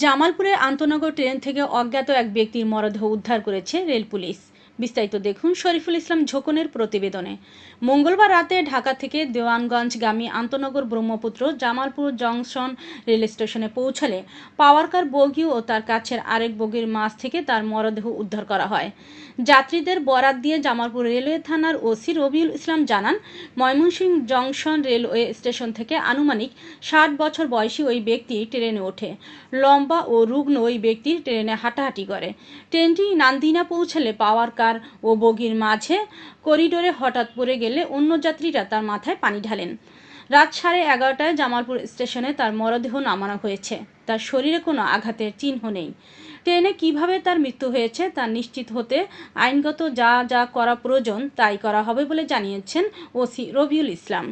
জামালপুরের আন্তনগর ট্রেন থেকে অজ্ঞাত এক ব্যক্তির মরদেহ উদ্ধার করেছে রেল পুলিশ। বিস্তারিত দেখুন শরীফুল ইসলাম ঝোকনের প্রতিবেদনে। মঙ্গলবার রাতে ঢাকা থেকে দেওয়ানগঞ্জগামী আন্তনগর ব্রহ্মপুত্র জামালপুর জংশন রেল স্টেশনে পৌঁছালে পাওয়ারকার বগি ও তার কাছের আরেক বগির মাঝ থেকে তার মরদেহ উদ্ধার করা হয়। যাত্রীদের বরাত দিয়ে জামালপুর রেলওয়ে থানার ওসি রবিউল ইসলাম জানান, ময়মনসিংহ জংশন রেলওয়ে স্টেশন থেকে আনুমানিক ষাট বছর বয়সী ওই ব্যক্তি ট্রেনে ওঠে। লম্বা ও রুগ্ন ওই ব্যক্তি ট্রেনে হাঁটাহাঁটি করে। ট্রেনটি নান্দিনা পৌঁছালে পাওয়ার কার ও বগির মাঝে করিডোরে হঠাৎ পড়ে গেলে অন্য যাত্রীরা তার মাথায় পানি ঢালেন। রাত সাড়ে এগারোটায় জামালপুর স্টেশনে তার মরদেহ নামানো হয়েছে। তার শরীরে কোনো আঘাতের চিহ্ন নেই। ট্রেনে কীভাবে তার মৃত্যু হয়েছে তা নিশ্চিত হতে আইনগত যা যা করা প্রয়োজন তাই করা হবে বলে জানিয়েছেন ওসি রবিউল ইসলাম।